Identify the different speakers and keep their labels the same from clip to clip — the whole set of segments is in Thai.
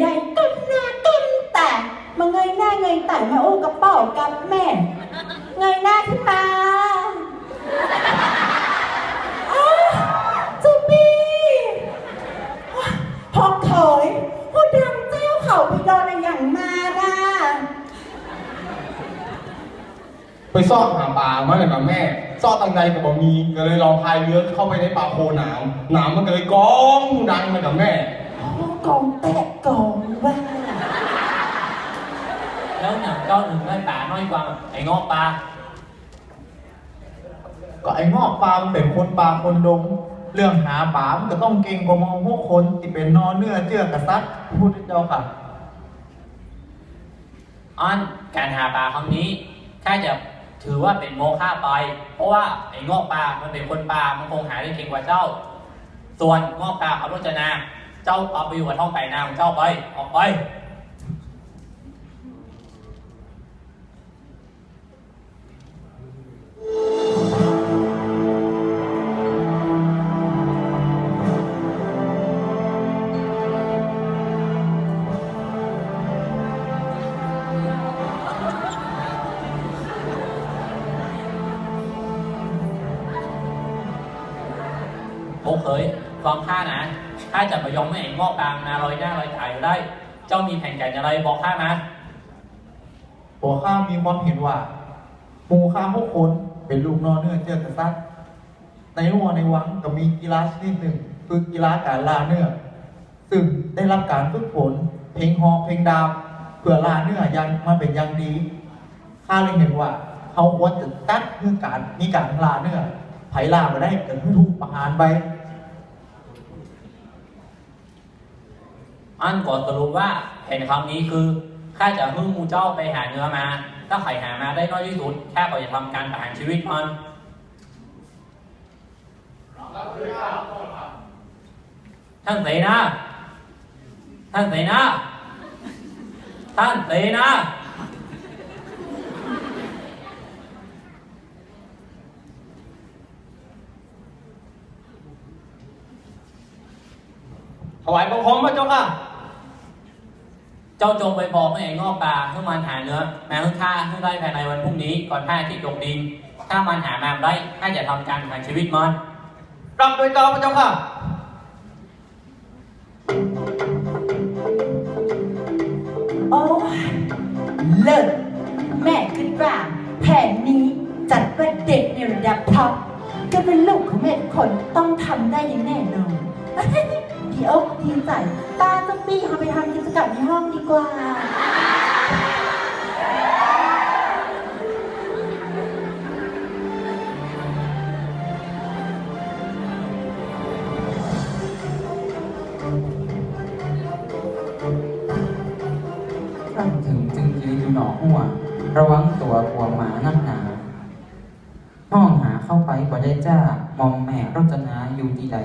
Speaker 1: ใดก้มหน้าก้มแต่มาเงยหน้าเงยแต่มาโอ้กระเป๋ากับแม่ เงยหน้าขึ้นมาอ้าวจูบี้พอเขยผู้ดำเจ้าเขาไปโดนอะไรอย่างมาน่ะ
Speaker 2: ไปซ่อนหาปลามาเลยนะแม่ ซ่อนตังใดกับบะมีก็เลยลองพายเรือเข้าไปในป่าโคหนาวหนาวมันก็เลยก้องดังมากับแม่
Speaker 1: โอ้กองแตะกองว่า
Speaker 3: แล้วอย่าง เจ้าหนึ่งได้ป่าน้อยกว่าไอ้งอกปลา
Speaker 4: ก็ไอ้งอกปลามันเป็นคนปลาคนดง เรื่องหาปลามันก็ต้องเก่งกว่ามองพวกคนที่เป็นนอนเนื้อเชื่อกระซัดพูดเจ้าค่ะ
Speaker 3: อ้อนการหาปลาครั้งนี้ข้าจะถือว่าเป็นโมฆะไป เพราะว่าไอ้งอกปลา มันเป็นคนปลา มันคงหาได้เก่งกว่าเจ้า ส่วนงอกปลาเอารจนา เจ้าเอาไปอยู่กับท้องไก่นาของเจ้าไป ออกไป โอเคยฟังข้านะข้าจะไม่ยอมให้ไอ้งอกกลางนาลอยหน้าลอยตายอยู่ได้ เจ้ามีแผนการอะไรบอกข้านะ
Speaker 4: หัวข้ามีความเห็นว่าหมู่ข้าพวกคน เป็นลูกนอเนื้อเชื่อกระซัดในหัวในวังก็มีกีฬาชนิดหนึ่งคือกีฬาการลาเนื้อซึ่งได้รับการฝึกฝนเพลงฮอเพลงดาวเพื่อลาเนื้อยังมาเป็นอย่างดีข้าเลยเห็นว่าเขาควรจะตัดเรื่องการมีการลาเนื้อไผ่ล่ามาได้เกิดขึ้นทุกประหารไป
Speaker 3: อันก่อนสรุปว่าแผนครั้งนี้คือข้าจะพึ่งมูเจ้าไปหาเนื้อมา ถ้าใครหามาได้น้อยที่สุดข้าก็จะทำการประหารชีวิตมันท่านเสนา ท่านเสนา ท่านเสนา
Speaker 2: ถวายบังคมพระเจ้าค่ะ
Speaker 3: เจ้าจงไปบอกให้ไอ้งอกปลาเพื่อมันหาเนื้อแม้เพื่อฆ่าเพื่อได้ภายในวันพรุ่งนี้ก่อนพระอาที่ตกดิน ถ้ามันหามาได้ข้าจะทำการประหารชีวิตมัน
Speaker 2: รับโดยเกล้าพระเจ้าค่ะ
Speaker 1: โอ้ยเลิศแม่คิดว่าแผนนี้จัดว่าเด็กในระดับท็อปก็เป็นลูกของแม่ทุกคนต้องทำได้อย่างแน่นอน พี่อกพี่ใจ ตาจะปี้เอาไปทำกิจกรรมในห้องดีกว่า
Speaker 5: รั้งถึงจึงยืนอยู่หนอหัว ระวังตัวกลัวหมานักหนาห้องหาเข้าไปบ่ได้จ้ามอมแม่รจนาอยู่ที่ใด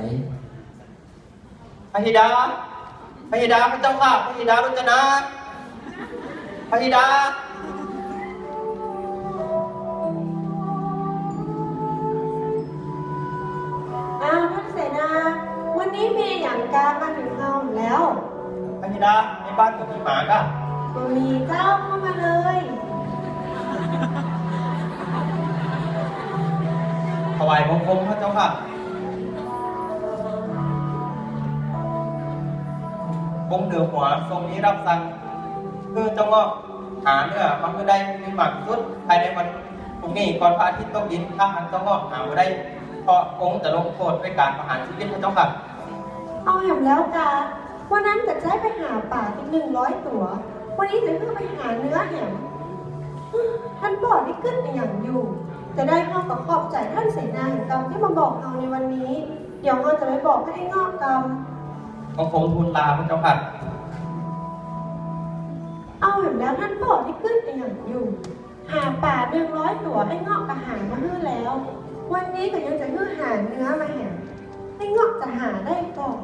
Speaker 2: พระธิดาพระธิดาพระเจ้าค่ะพระธิดารจนาพระธิดา
Speaker 6: อ้าวท่านเสนา วันนี้มีอย่างการมาถึงเราแล้ว
Speaker 2: พระธิดาในบ้านก็มีหมาค่ะ
Speaker 6: ก็มีเจ้าเข้ามาเลย
Speaker 2: ถวายบังคมพระเจ้าค่ะ องเดือหัวทรงนี้รับสั่งเพื่อเจ้างอกหาเนื้อมันก็ได้มีหมักสุดภายในวันพรุ่งนี้ก่อนพระอาทิตย์ตกดินถ้าอันเจ้างอกหาไม่ได้เพราะองค์จะลงโทษด้วยการประหารชีวิตพระเจ้าค่ะ
Speaker 6: เอาแหมแล้วกาวันนั้นจะใช้ไปหาป่าอีกหนึ่งร้อยตัว วันนี้จะเพื่อไปหาเนื้อแหมท่านบอกที่ขึ้นอย่างอยู่ จะได้ห้อกับขอบใจท่านเสนาแห่งกรรมที่มาบอกเราในวันนี้ เดี๋ยวเราจะไปบอกให้ไอ้งอกกรรม
Speaker 2: บังคมทูลลาพระเจ้าค่ะ
Speaker 6: เอาอย่างแล้วท่านบอกที่ขึ้นไปอย่างอยู่ หาป่าหนึ่งร้อยตัวไอ้งอกก็หามาฮื้อแล้ว วันนี้ก็ยังจะฮื้อหาเนื้อมาแหมไอ้งอกจะหาได้ก่อน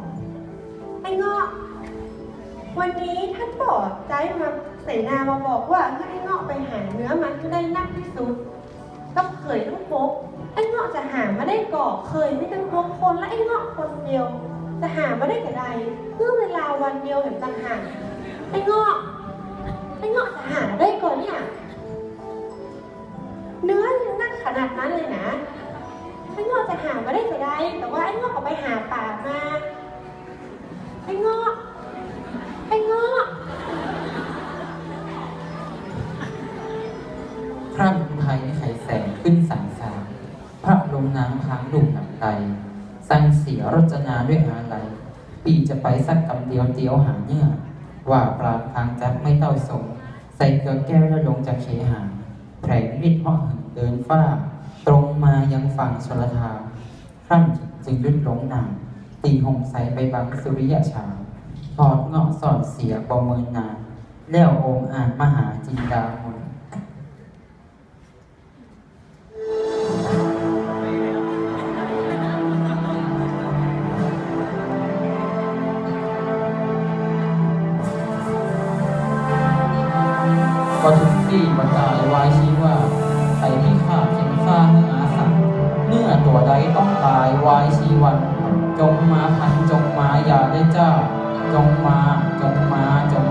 Speaker 6: ไอ้งอก วันนี้ท่านบอกใจมาเสนามาบอกว่าให้ไอ้งอกไปหาเนื้อมันให้ได้นักที่สุดก็เคยต้องพบไอ้งอกจะหามาได้ก่อเคยไม่ต้องพบคนและไอ้งอกคนเดียว จะหามาได้กับใดเพื่อเวลาวันเดียวเห็นต่างหากไอ้งอกไอ้งอกจะหาได้ก่อนเนี่ยเนื้อยังนั่นขนาดนั้นเลยนะไอ้งอกจะหามาได้ก็ได้แต่ว่าไอ้งอกก็ไปหาป่ามาไอ้งอกไอ้งอก
Speaker 5: ครั้นไทยไขแสงขึ้นสังสารพระลมน้ำค้างดุ่มหนักใจสังเสียรจนาด้วย อาลัยปีจะไปสักกำเดียวเดียวหาเนื้อว่าปลาพางจักไม่เต้าสงใส่เกลือแก้วแล้วลงจากเคหาแผลงฤทธิ์เพาะหึงเดินฟ้า ตรงมายังฝั่งชลทาครั้นจึงลื่นลงหนังตีหงใสไปบังสุริยฉาถอดเงาะสอนเสียบอเมินนานแล้วองค์อ่านมหาจินดามน ก็ทุกที่ประกาศไว้ชี้ว่าใครที่ฆ่าเข็นฆ่าเนื้ออาสัตว์เนื้อตัวใดต้องตายไว้ชี้วัน จงมาพันจงมาอย่าได้เจ้า จงมาจงมาจง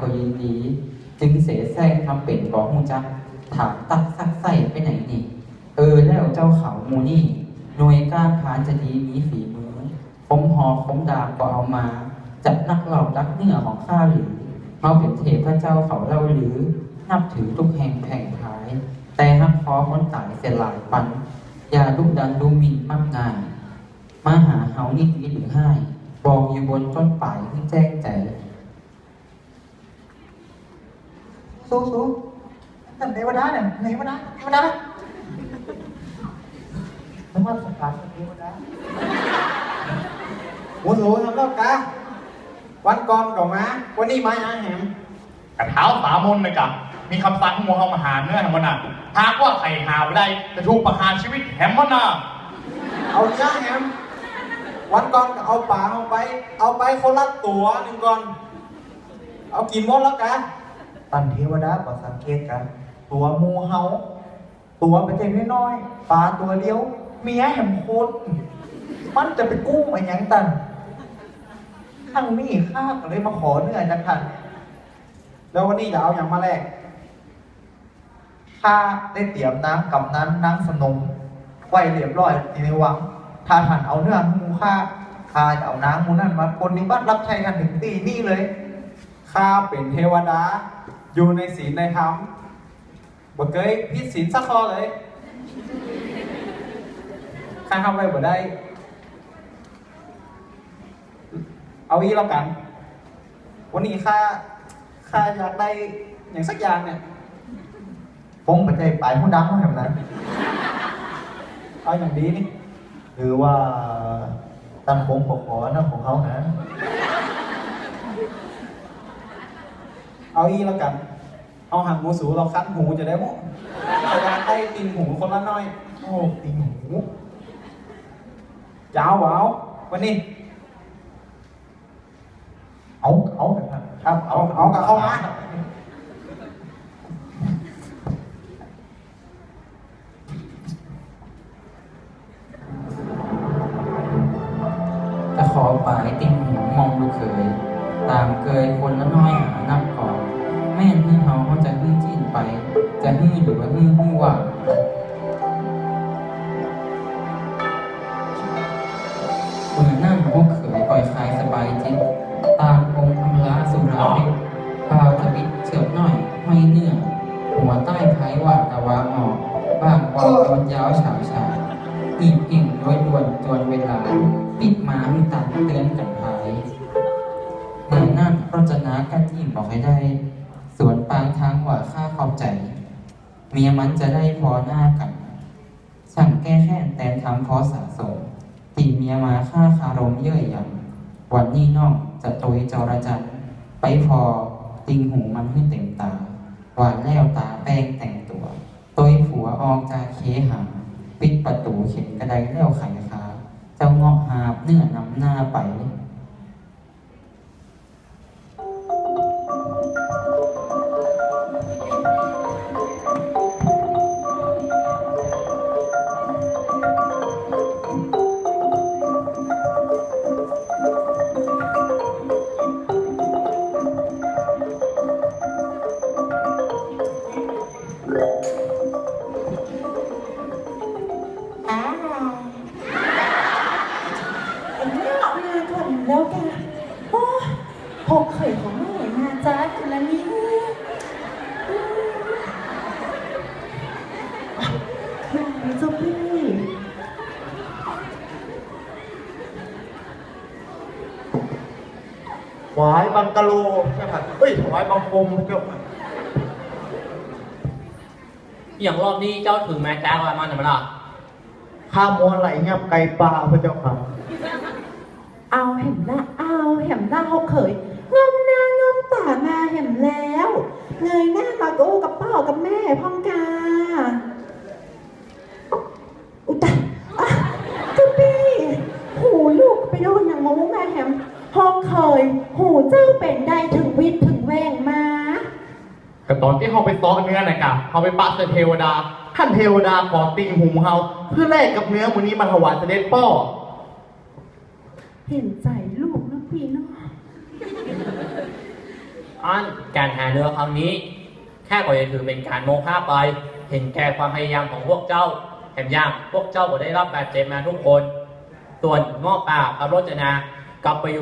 Speaker 5: ก็ยินดี จึงเสแสร้งทำเป็นบอกมูจักถามตักซักไส้ไปไหนนี่ เออแล้วเจ้าเขามูนี่หน่วยการพานจะดีมีฝีมือคมหอคมดาบก็เอามา จับนักเหล่ารักเนื้อของข้าหรือมาเป็นเทพเจ้าเขาเล่าหรือ นับถือทุกแห่งแผงขาย แต่ฮักคอคนตายเสียหลายปันอย่าดุกดันดูมินมากงายมาหาเฮานี่ดีหรือให้บอกอยู่บนต้นป่ายที่แจ้งใจ
Speaker 4: สู้สู้นั่นเทวดาเนี่ยเทวดาเทวดาสมัครสถานเทวดาโอ้โหทำแล้วกะวันก่อนก็มาวันนี้มาอาแหม
Speaker 7: กระเท้าสามนเลยกับมีคำสั่งของหมูเฮามาหาเนื้อแฮมมันน่ะหากว่าใครหาไม่ได้จะถูกประหารชีวิตแฮมมันน่ะ
Speaker 4: เอาเนื้อแหมวันก่อนก็เอาป่าเอาไป เอาไปคนละตัวหนึ่งก่อน เอากี่มดแล้วกัน ตันเทวดาก็สังเกตกัน ตัวหมูเฮาตัวเป็นเจนน้อยๆปลาตัวเดียว เมียแหมโคตรมันจะไปกู้มาอย่างตันทั้งมีข้าก็เลยมาขอเนื้อจากท่าน
Speaker 8: แล้ววันนี้จะเอาอย่างมาแลก
Speaker 4: ข้าได้เตรียมน้ำกับน้ำน้ำสนมไว้เรียบร้อยในวังถ้าท่านเอาเนื้อมูข้าข้าจะเอาน้ำมูนั่นมาปฏิบัติรับใช้กันถึงตีนี่เลย
Speaker 8: ข้าเป็นเทวดา อยู่ในศีลในธรรมบ่เคยพิดศีลสักข้อเลยข้าทำอะไรบ่ได้ เอาอีแล้วกัน วันนี้ข้าข้าอยากได้อย่างสักอย่างเนี่ย
Speaker 4: ผมปัจจัยปลายผู้ดังแบบนั้น
Speaker 8: เอาอย่างดีนี่
Speaker 4: หรือว่าตั้งผมขอขอนะของเขานะ
Speaker 8: เอาอีแล้วกันเอาหันหมูสูเราคัดหูจะได้มั้งพยายามได้ติงหูคนละน้อย
Speaker 4: โอ้ติงหู
Speaker 8: จะเอาบ่เอาวันนี้
Speaker 4: เอาเอา
Speaker 8: ครับ เอาเอากับเข้ามา
Speaker 5: ตะขอปลายติ่งหูมองดูเขย ตามเกยคนละน้อยหา ม่นฮื้อเฮาเขาจะฮื้อจีนไป จะฮื้อหรือว่าฮื้อฮื้อว่าเมื่อนั่นพวกเขยปล่อยคลายสบายจิตตามองค์ธรรมลาสุราริกพาวทบิดเฉียบหน่อยไม่เนื่องหัวใต้ท้ายว่าตะวาออกบ้างวาวตอนยาวฉาฉาอีกอิ่งโดยด่วนจวนเวลา ปิดม้ามตัดเตือนกันภายเมื่อนั่นรจนากันยิ่งบอกให้ได้ วนปางทางว่าข้าขอบใจ เมียมันจะได้พอหน้ากันสั่งแก้แค้นแต่ทำเพราะสะสมตีเมียมาฆ่าคารมเย่ยหยันวันนี้นองจะตุยจรจันไปพอติงหูมันให้เต็มตา หวานแล้วตาแป้งแต่งตัวตุยผัวออกจากเคหา ปิดประตูเข็นกระไดแล้วไขขาเจ้าเงาะหาบเนื้อนำหน้าไป
Speaker 4: หวายบังกะโลใช่ไหมเฮ้ยหวายบังคมเกี่ยวกับ
Speaker 3: อย่างรอบนี้เจ้าถึงแม่จ้างว่ามันหรือเปล่า
Speaker 4: ข้ามวนไหลเงียบไก่ปลาพระเจ้าค่ะ
Speaker 1: เอาเห็นหน้าเอาเห็นหน้าเขาเขยงอมหน้างอมตามาเห็นแล้วเงยหน้ามาก็อู้กับพ่อกับแม่พ่องกาอุยตายอะก็พี่หูลูกไปโดนอย่างงูแม่แหม ห้องเคย หูเจ้าเป็นได้ถึงวิทย์ถึงแวงมา
Speaker 7: ก็ตอนที่เขาไปซ้อเนื้อน่ะกะเขาไปปะเสเทวดา ท่านเทวดาขอติงหูเฮาเพื่อแลกกับเนื้อวันนี้มาถวายเสด็จพ่อ
Speaker 1: เห็นใจลูกนะพี่เนาะ
Speaker 3: อันการหาเนื้อครั้งนี้ แค่ก็จะถือเป็นการโมฆะไป เห็นแก่ความพยายามของพวกเจ้าแถมยังพวกเจ้าก็ได้รับบาดเจ็บมาทุกคน ส่วนงอกป่ากับรจนา กลับไป
Speaker 1: อ